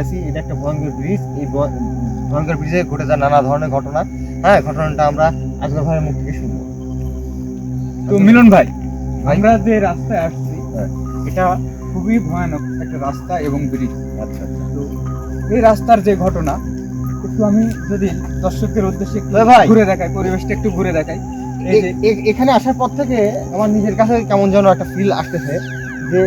আছি এটা একটা ভয়ঙ্কর ব্রিজ এই ভয়ঙ্কর ব্রিজে ঘটে যায় নানা ধরনের ঘটনা হ্যাঁ ঘটনাটা আমরা আজকের ভাইয়ের মুখ থেকে শুনব তো মিলন ভাই ভাই। আমরা যে রাস্তায় আসছি। এটা খুবই ভয়ানক একটা রাস্তা এবং ব্রিজ আচ্ছা আচ্ছা তো এই রাস্তার যে ঘটনা একটু আমি যদি দর্শকের উদ্দেশ্যে ভাই। ঘুরে দেখাই পরিবেশটা একটু ঘুরে দেখাই এখানে আসার পর থেকে আমার নিজের কাছে কেমন যেন একটা ফিল আসতেছে যে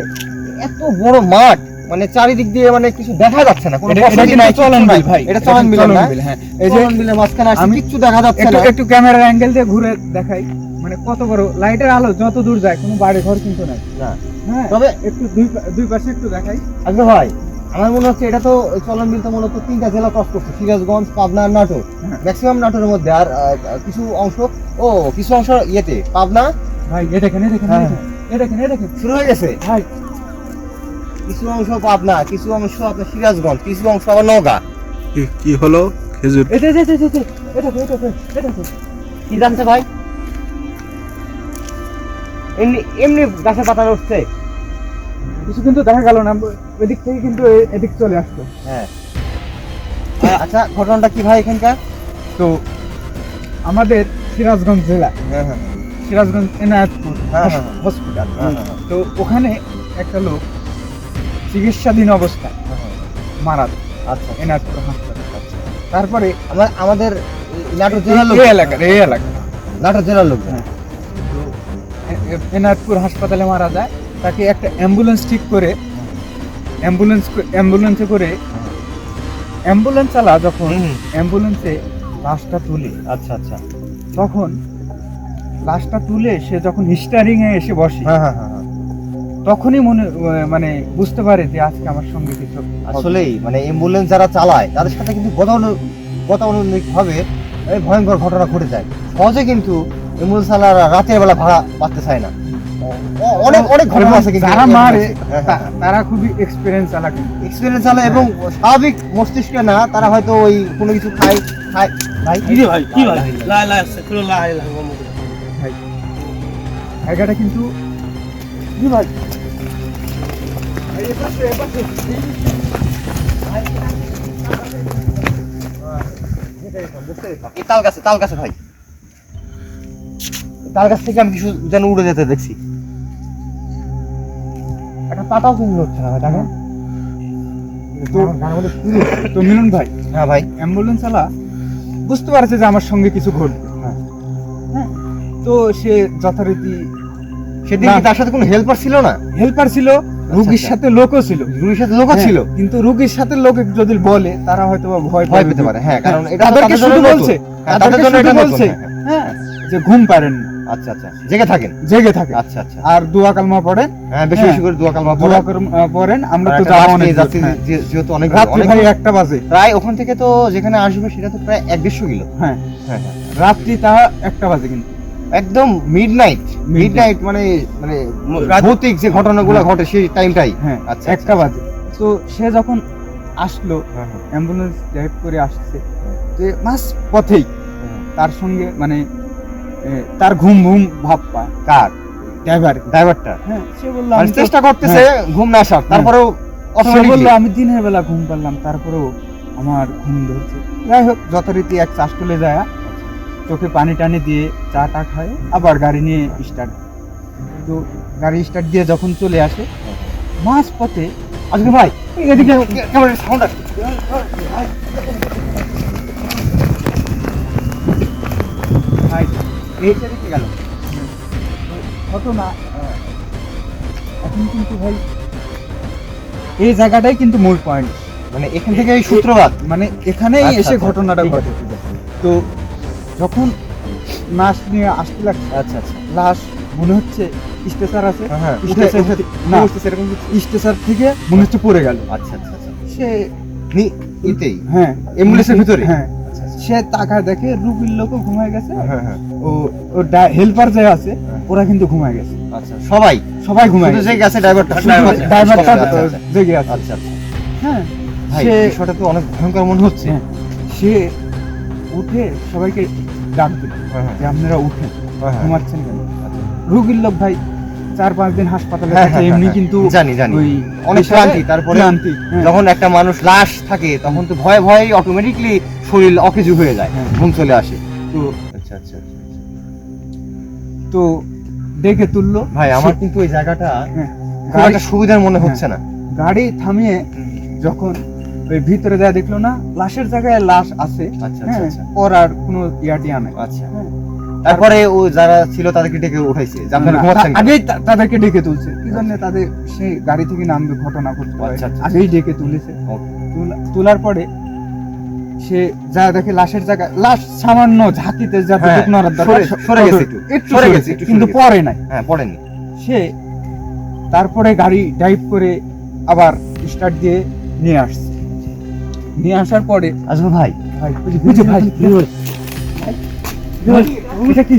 এত বড় মাঠ মানে চারিদিক দিয়ে মানে কিছু দেখা যাচ্ছে না কোনো এটা- এটা ফসলই কিন্তু নাই, কিচ্ছু চলন বিল ভাই এটা চলন বিল না? হ্যাঁ। এই এই যে বিলের মাঝখানে আসছে আমি- দেখা যাচ্ছে না। একটু ক্যামেরার অ্যাঙ্গেল দিয়ে ঘুরে দেখাই। মানে কত বড় লাইটের আলো যত দূর যায় কোনো বাড়ি ঘর কিন্তু নাই। না। হ্যাঁ তবে একটু দুই দুই পাশে একটু দেখাই। আচ্ছা ভাই আমার মনে হচ্ছে এটা তো চলন বিল তো মূলত তিনটা জেলা ক্রস করছে সিরাজগঞ্জ পাবনা নাটোর। ম্যাক্সিমাম নাটোরের মধ্যে আর কিছু অংশ ও কিছু অংশ ইয়েতে পাবনা? ভাই এ দেখেন দেখেন হ্যাঁ, দেখেন। শুরু হয়ে গেছে? ভাই কিছু অংশ পাবনা কিছু অংশ আপনার সিরাজগঞ্জ কিছু অংশ আবার নগা কি হলো? খেজুর। এটা এটা এটা এটা এটা এটা কি জানতে ভাই? এমনি এমনি গাছে পাতা উঠছে কিছু কিন্তু দেখা গেল না এদিক থেকে কিন্তু এদিক চলে আসতো হ্যাঁ। আচ্ছা ঘটনাটা কি ভাই এখানকার? তো আমাদের সিরাজগঞ্জ জেলা। হ্যাঁ, হ্যাঁ। সিরাজগঞ্জ এনায়তপুর হ্যাঁ, হসপিটাল। তো ওখানে একটা লোক চিকিৎসাধীন অবস্থায় হ্যাঁ, মারা আচ্ছা। এনায়তপুর হাসপাতাল তারপরে আমার আমাদের নাটোর জেলার লোক এই এলাকার এই এলাকার। নাটোর জেলার লোক। হ্যাঁ। তো এ- এ- হাসপাতালে মারা যায়। তাকে একটা অ্যাম্বুলেন্স ঠিক করে অ্যাম্বুলেন্স অ্যাম্বুলেন্সে করে অ্যাম্বুলেন্স চালা যখন অ্যাম্বুলেন্সে লাশটা তুলে। আচ্ছা আচ্ছা। তখন লাশটা তুলে সে যখন হিস্টারিং এ এসে বসে হ্যাঁ হ্যাঁ হ্যাঁ হ্যাঁ। তখনই মনে মানে বুঝতে পারে যে আজকে আমার সঙ্গে কিছু আসলেই মানে অ্যাম্বুলেন্স যারা চালায় তাদের সাথে কিন্তু গতানু- গতানুগতিক ভাবে এই ভয়ঙ্কর ঘটনা ঘটে যায় সহজে কিন্তু অ্যাম্বুলেন্স চালারা রাতের বেলা ভাড়া পাতে চায় না অনেক অনেক ঘটনা আছে কিন্তু যারা মারে হ্যাঁ, তারা খুবই এক্সপিরিয়েন্স চালা কিন্তু এক্সপিরিয়েন্স চালায় এবং স্বাভাবিক মস্তিষ্কে না তারা হয়তো ওই কোনো কিছু খায় খায় ভাই কি রে ভাই কি ভাই লা লা লা লা ভাই জায়গাটা কিন্তু জি ভাই তাল গাছে তাল গাছে ভাই। তাল গাছ থেকে আমি কিছু যেন উড়ে যেতে দেখছি। একটা পাতাও কিন্তু হচ্ছে না ভাই দেখেন। তো- মিলন ভাই হ্যাঁ ভাই। অ্যাম্বুলেন্স চালা বুঝতে পারছে যে আমার সঙ্গে কিছু ঘটবে। হ্যাঁ। হ্যাঁ তো সে যথারীতি সেদিন তার সাথে কোনো হেল্পার ছিল না? হেল্পার ছিল রুগীর আচ্ছা। সাথে লোকও ছিল রুগীর সাথে লোকও হ্যাঁ, ছিল কিন্তু রুগীর সাথে লোক যদি বলে তারা হয়তো ভয় ভয় পেতে পারে হ্যাঁ কারণ হ্যাঁ, এটা তাদেরকে শুধু বলছে হ্যাঁ, তাদের জন্য শুধু এটা বলছে হ্যাঁ, হ্যাঁ যে ঘুম পারেন আচ্ছা আচ্ছা জেগে থাকেন। জেগে থাকে আচ্ছা আচ্ছা। আর দোয়া কালমা পড়েন। হ্যাঁ বেশি হ্যাঁ। বেশি করে দোয়া কালমা দোয়া পড়া করম- পড়েন। আমরা তো একটা যাওয়া অনেক যাচ্ছি হ্যাঁ। যেহেতু অনেক রাত্রি ভাই একটা বাজে। প্রায় ওখান থেকে তো যেখানে আসবে সেটা তো প্রায় এক দেড়শো কিলো। হ্যাঁ। হ্যাঁ হ্যাঁ। রাত্রি তা একটা বাজে কিন্তু। একদম মিড নাইট মিড নাইট মানে মানে ভৌতিক যে ঘটনাগুলো হ্যাঁ। ঘটে সেই টাইমটাই হ্যাঁ আচ্ছা, একটা বাজে। তো সে যখন আসলো হ্যাঁ হ্যাঁ। অ্যাম্বুলেন্স ড্রাইভ করে আসছে তো মাস পথেই তার সঙ্গে মানে তার ঘুম ঘুম ভাব পায়। কার? ড্রাইভার ড্রাইভারটা হ্যাঁ সে বলল মানে আমি চেষ্টা করতেছে ঘুম না আসার তারপরেও বলল আমি দিনের বেলা ঘুম পারলাম তারপরেও আমার ঘুম ধরছে। যাই হোক যথারীতি এক চাষ তুলে যায়। চোখে পানি টানি দিয়ে চা টা খায় আবার গাড়ি নিয়ে স্টার্ট তো গাড়ি স্টার্ট দিয়ে যখন চলে আসে মাঝ পথে আজকে ভাই এদিকে ক্যামেরার সাউন্ড আসছে। ভাই এইটা দিকে গেল। ঘটনা এখন কিন্তু ভাই এই জায়গাটাই কিন্তু মূল পয়েন্ট মানে এখান থেকে এই সূত্রপাত মানে এখানেই আচ্ছা, এসে আচ্ছা, ঘটনাটা ঘটে। তো যখন লাশ নিয়ে আসতে লাগছে আচ্ছা আচ্ছা। লাশ মনে হচ্ছে স্টেশন আছে। হ্যাঁ, হ্যাঁ না? স্টেশন থেকে মনে হচ্ছে পড়ে গেল। আচ্ছা আচ্ছা আচ্ছা। সে ইতেই হ্যাঁ। অ্যাম্বুলেন্সের ভিতরে? হ্যাঁ। আচ্ছা আচ্ছা। সে তাকায় দেখে রুগীর লোকও ঘুমায় গেছে। হ্যাঁ হ্যাঁ ও ও হেল্পার যে আছে। ওরা কিন্তু ঘুমায় গেছে। আচ্ছা সবাই? সবাই ঘুমায় গেছে। যে গেছে ড্রাইভারটা ড্রাইভারটা জেগে আছে। আচ্ছা। হ্যাঁ ভাই সে বিষয়টা তো অনেক ভয়ঙ্কর মনে হচ্ছে। হ্যাঁ, সে উঠে সবাইকে ডাক দিল হ্যাঁ হ্যাঁ যে আপনারা উঠেন হ্যাঁ। ঘুমাচ্ছেন কেন আচ্ছা। রুগীর লোক ভাই চার পাঁচ দিন হাসপাতালে থাকে এমনি কিন্তু জানি, জানি। ওই অনেক ক্লান্তি, তারপরে ক্লান্তি, হ্যাঁ। যখন একটা মানুষ লাশ থাকে তখন তো ভয়ে ভয়ে অটোমেটিকলি শরীর অকেজু হয়ে যায়। ঘুম চলে আসে তো আচ্ছা আচ্ছা আচ্ছা। তো দেখে তুললো ভাই আমার কিন্তু ওই জায়গাটা খুব একটা সুবিধার মনে হচ্ছে না গাড়ি থামিয়ে যখন ওই ভিতরে দেয়া দেখল না লাশের জায়গায় লাশ আছে। আচ্ছা আচ্ছা হ্যাঁ, আচ্ছা। ওর আর কোনো ইয়াটিয়া নাই। আচ্ছা। হ্যাঁ। তারপরে ও যারা ছিল তাদেরকে ডেকে উঠাইছে যে? আগেই তাদেরকে ডেকে তুলছে। কি জন্য তাদের সেই গাড়ি থেকে নামবে ঘটনা করতে। আগেই ডেকে তুলেছে। তোলার পরে সে যা দেখে লাশের জায়গায় লাশ সামান্য ঝাঁকিতে যা হ্যাঁ, সরে- গেছে একটু। সরে গেছে, কিন্তু। পরে নাই। হ্যাঁ পড়েনি। সে তারপরে গাড়ি ড্রাইভ করে আবার স্টার্ট দিয়ে নিয়ে আসছে। নিয়ে আসার পরে আসব ভাই। ভাই বুঝে ভাই এটা কি?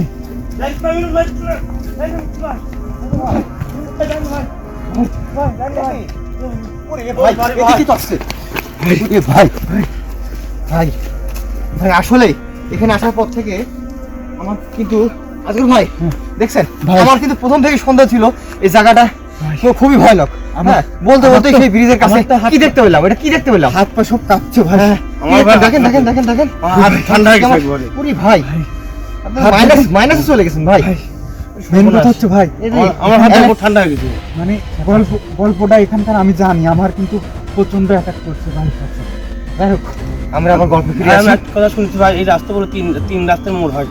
ভাই ভাই। ভাই ভাই আসলে এখানে আসার পর থেকে আমার কিন্তু আজকের ভাই হুম। দেখছেন? ভাই। আমার কিন্তু প্রথম থেকে সন্দেহ ছিল এই জায়গাটা খুবই ভয়ানক। হ্যাঁ, বলতে বলতে সেই ব্রিজের কাছে কি দেখতে পেলাম? এটা কি দেখতে পেলাম? হাত পা সব কাঁপছে ভাই। আমার দেখেন দেখেন দেখেন দেখেন। ঠান্ডা হয়ে গেছে। ওরে ভাই মাইনাস মাইনাসে চলে গেছেন ভাই। মেন কথা হচ্ছে ভাই আমার- ঠান্ডা হয়ে গেছে। মানে গল্প গল্পটা এখানকার আমি জানি আমার কিন্তু প্রচণ্ড অ্যাটাক করছে ভাই। যাই হোক, আমরা আবার গল্প ফিরে আমি আসি কথা শুনছি ভাই এই রাস্তা বলে তিন তিন রাস্তার মোড় হয়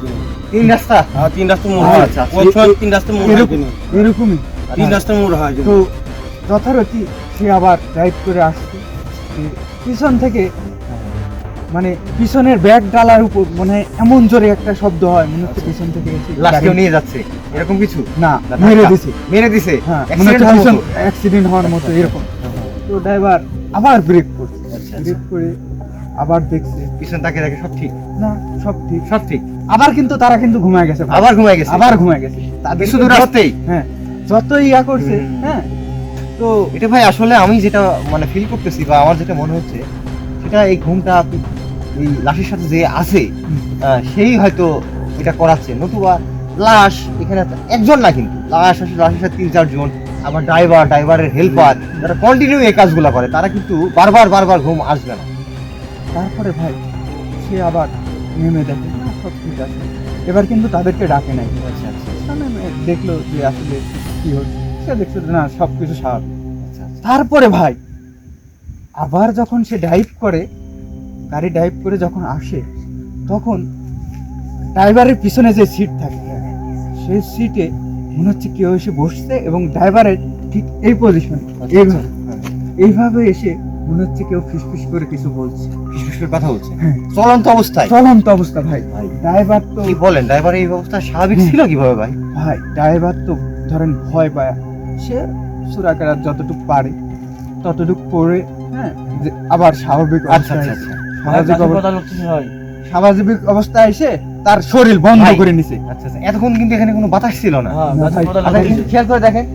তিন রাস্তা? হ্যাঁ তিন রাস্তার মোড় আচ্ছা, হয়। আচ্ছা। তিন রাস্তার মোড় হয় এরকমই। তিন মোড় হয় তো যথারীতি সে আবার ড্রাইভ করে আসছে। পিছন থেকে মানে পিছনের ব্যাগ ডালার উপর মানে এমন জোরে একটা শব্দ হয় মনে হচ্ছে পিছন থেকে এসে লাশ কেউ গাড়ি- নিয়ে যাচ্ছে? এরকম কিছু? না মেরে দিছে। মেরে দিছে? হ্যাঁ মনে হচ্ছে অ্যাক্সিডেন্ট হওয়ার মতো এরকম। তো ড্রাইভার আবার ব্রেক করছে। আচ্ছা, ব্রেক করে আবার দেখছে। পিছন তাকে দেখে সব ঠিক? না সব ঠিক। সব ঠিক? আবার কিন্তু তারা কিন্তু ঘুমায় গেছে। আবার ঘুমায় গেছে? আবার ঘুমায় গেছে। তাদের শুধু রাস্তেই? হ্যাঁ। যতই ইয়া করছে হ্যাঁ? তো এটা ভাই আসলে আমি যেটা মানে ফিল করতেছি বা আমার যেটা মনে হচ্ছে সেটা এই ঘুমটা এই লাশের সাথে যে আছে সেই হয়তো এটা করাচ্ছে। নতুবা লাশ এখানে একজন না কিন্তু লাশ আসে লাশের সাথে তিন চারজন আবার ড্রাইভার ড্রাইভারের হেল্পার যারা কন্টিনিউ এই কাজগুলো করে তারা কিন্তু বারবার বারবার ঘুম আসবে না। তারপরে ভাই সে আবার নেমে দেখে না সব ঠিক আছে। এবার কিন্তু তাদেরকে ডাকে নাই। আচ্ছা আচ্ছা মে- দেখল যে আসলে কি হচ্ছে সে দেখছে না সব কিছু স্বাভাবিক। আচ্ছা আচ্ছা। তারপরে ভাই আবার যখন সে ড্রাইভ করে গাড়ি ড্রাইভ করে যখন আসে তখন ড্রাইভারের পিছনে যে সিট থাকে সেই সিটে মনে হচ্ছে কেউ এসে বসছে এবং ড্রাইভারের ঠিক এই পজিশন আচ্ছা, এইভাবে হ্যাঁ। এইভাবে এসে মনে হচ্ছে কেউ ফিসফিস করে কিছু বলছে। ফিসফিস করে কথা বলছে? হ্যাঁ। চলন্ত অবস্থায়? চলন্ত অবস্থা ভাই। ভাই। ড্রাইভার তো কি বলেন ড্রাইভার এই অবস্থা স্বাভাবিক ছিল কীভাবে ভাই? ভাই ড্রাইভার তো ধরেন ভয় পায় সে সুরাকার যতটুকু পারে ততটুকু করে হ্যাঁ যে আবার স্বাভাবিক আচ্ছা আচ্ছা আচ্ছা। স্বাভাবিক গাছের অব- কথা হয়? স্বাভাবিক অবস্থায় এসে তার শরীর বন্ধ করে নিছে। আচ্ছা আচ্ছা। এতক্ষণ কিন্তু এখানে কোনো বাতাস ছিল না। হ্যাঁ খেয়াল করে দেখেন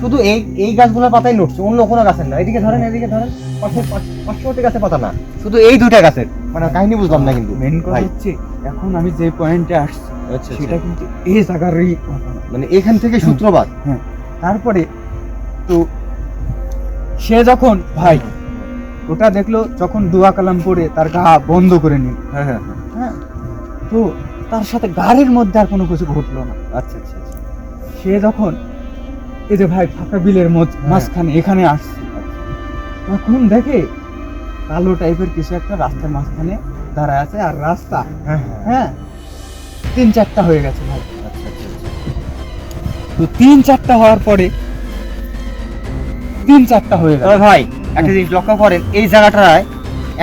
শুধু এই এই গাছগুলোর পাতাই নড়ছে অন্য কোনো গাছের না। এদিকে ধরেন এদিকে ধরেন পাশে পাশ- পার্শ্ববর্তী গাছের পাতা না। শুধু এই দুইটা গাছের। মানে কাহিনী বুঝলাম না কিন্তু মেন কথা। হচ্ছে এখন আমি যে পয়েন্টে আসছি সেটা কিন্তু এই জায়গারই ঘটনা। মানে এখান থেকে সূত্রপাত? তারপরে তো সে যখন ভাই ওটা দেখল যখন দোয়া কালাম পড়ে তার গা বন্ধ করে নিল। হ্যাঁ হ্যাঁ হ্যাঁ। হ্যাঁ তো তার সাথে গাড়ির মধ্যে আর কোনো কিছু ঘটলো না। আচ্ছা আচ্ছা আচ্ছা। সে যখন এই যে ভাই ফাঁকা বিলের হ্যাঁ। মাঝখানে এখানে আসছে। তখন দেখে কালো টাইপের কিছু একটা রাস্তার মাঝখানে দাঁড়ায় আছে আর রাস্তা হ্যাঁ হ্যাঁ। হ্যাঁ তিন চারটা হয়ে গেছে ভাই আচ্ছা আচ্ছা আচ্ছা। তো তিন চারটা হওয়ার পরে তিন চারটা হয়ে গেল ভাই একটা জিনিস লক্ষ্য করেন এই জায়গাটায়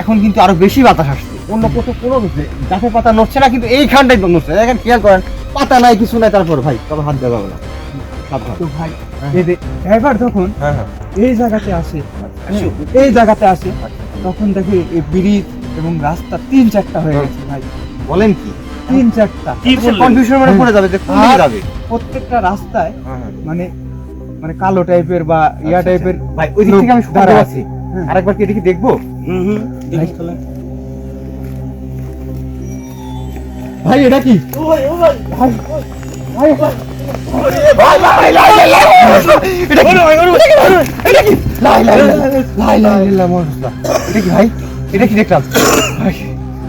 এখন কিন্তু আরও বেশি বাতাস আসছে অন্য কোথাও কোনো কিছু গাছের পাতা নড়ছে না কিন্তু এইখানটাই নড়ছে দেখেন খেয়াল করেন পাতা নাই কিছু নাই তারপর ভাই তবে হাত দেওয়া যাবে না তো ভাই হ্যাঁ। ড্রাইভার যখন হ্যাঁ হ্যাঁ এই জায়গাতে আসে আচ্ছা, এই জায়গাতে আসে আচ্ছা। তখন দেখে এই ব্রিজ এবং রাস্তা তিন চারটা হয়ে হ্যাঁ। গেছে ভাই বলেন কি তিন চারটা কি? কনফিউশন মানে হ্যাঁ। পড়ে যাবে যে কোন যাবে প্রত্যেকটা রাস্তায় হ্যাঁ, হ্যাঁ। মানে মানে কালো টাইপের বা ইয়া আচ্ছা, টাইপের আচ্ছা। ভাই ওই দিক থেকে আমি দাঁড়া আছি হ্যাঁ। আরেকবার কি এদিকে দেখব হুম হুম ভাই এটা কি ভাই ভাই ভাই এটা কি ভাই এটা কি দেখলাম ভাই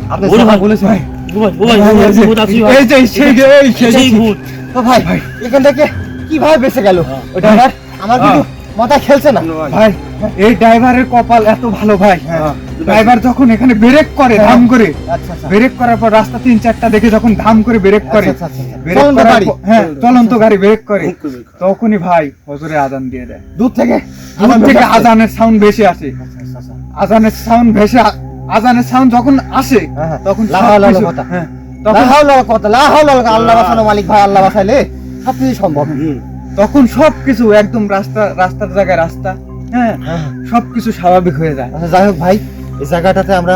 আপনি বলো সাহেব ভাই। বলেছেন ভাই ও ভাই, ও ভাই, ভাই, ভূত, এই যে- ভূত আছে ভাই। এই যে সেই সেই সেই ভূত। ও ভাই ভাই এখান থেকে কীভাবে বেঁচে গেল ওটা আমার আমার কিন্তু মাথা খেলছে না ভাই এই ড্রাইভারের কপাল এত ভালো ভাই ড্রাইভার যখন এখানে ব্রেক করে ধাম করে আচ্ছা আচ্ছা ব্রেক করার পর রাস্তা তিন চারটা দেখে যখন ধাম করে ব্রেক করে আচ্ছা, আচ্ছা, আচ্ছা। ব্রেক চলন্ত গাড়ি। হ্যাঁ চলন্ত গাড়ি ব্রেক করে করে করে। তখনই ভাই হজরে আজান দিয়ে দেয় দূর থেকে দূর থেকে আজানের সাউন্ড বেশি আসে আচ্ছা, আচ্ছা, আচ্ছা। আজানের সাউন্ড ভেসে আজানের সাউন্ড যখন আসে হ্যাঁ, হ্যাঁ। তখন কথা। হ্যাঁ আল্লাহ মালিক ভাই আল্লাহ বাঁচাইলে সবকিছু সম্ভব। তখন সবকিছু একদম রাস্তা রাস্তার জায়গায় রাস্তা হ্যাঁ হ্যাঁ। সবকিছু স্বাভাবিক হয়ে যায়। আচ্ছা যাই হোক ভাই এই জায়গাটাতে আমরা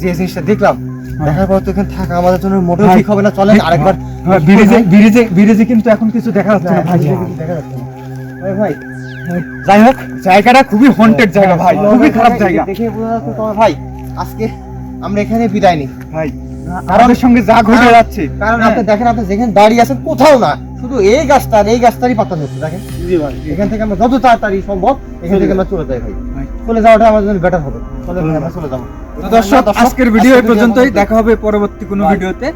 যে জিনিসটা দেখলাম দেখার পর তো এখানে থাকা আমাদের জন্য মোটেও ঠিক হবে না। চলেন আরেকবার হ্যাঁ, ব্রিজে ব্রিজে ব্রিজে কিন্তু এখন কিছু দেখা যাচ্ছে না ভাই। দেখা যাচ্ছে না। ভাই, ভাই যাই হোক জায়গাটা খুবই হন্টেড জায়গা ভাই। খুবই খারাপ জায়গা। দেখে বোঝা যাচ্ছে তোমার ভাই। আজকে আমরা এখানে বিদায় নিই। ভাই আমাদের সঙ্গে যা ঘটে যাচ্ছে। কারণ হ্যাঁ, আপনি দেখেন আপনি যেখানে দাঁড়িয়ে আছেন কোথাও না। শুধু এই গাছটা এই গাছটারই পাতা ধরছে দেখেন। এখান থেকে আমরা যত তাড়াতাড়ি সম্ভব এখান থেকে আমরা চলে যাই ভাই। চলে যাওয়াটা আমাদের জন্য বেটার হবে। চলে চলে যাব। তো দর্শক আজকের ভিডিও পর্যন্তই। দেখা হবে পরবর্তী কোনো ভিডিওতে